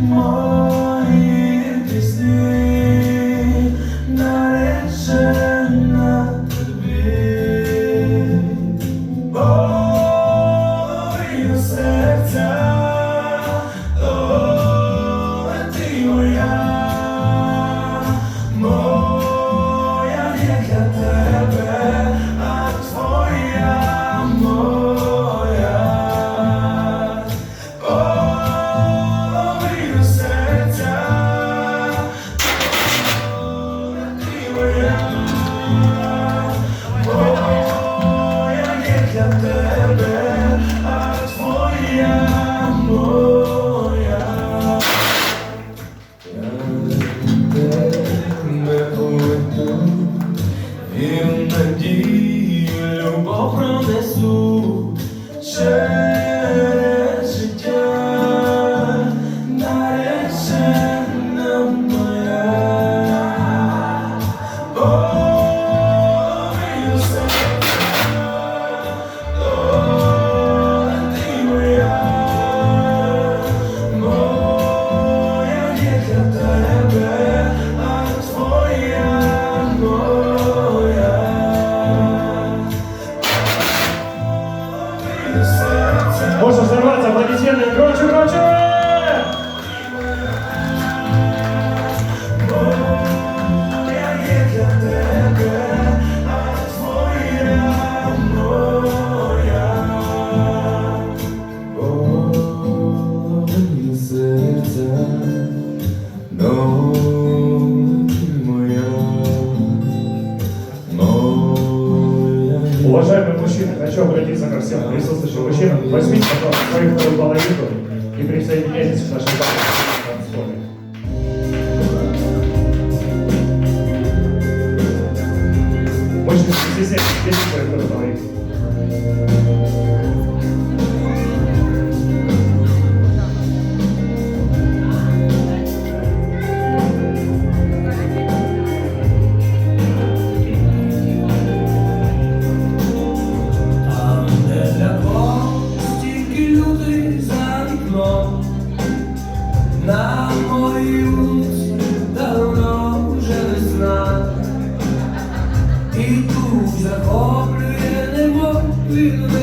Мої тебе, а твоя моя. Я тебе уведу і надію Можно взорваться, аплодисменты, громче, громче! Уважаемые мужчины, хочу обратиться ко всем присутствующим мужчинам. Возьмите, пожалуйста, свою вторую половинку и присоединяйтесь к нашей танцполе. Мужчины, стесняйтесь, здесь вторую половинку. вікно на мой вулиці давно вже весна, и тут захоплює немов вікно.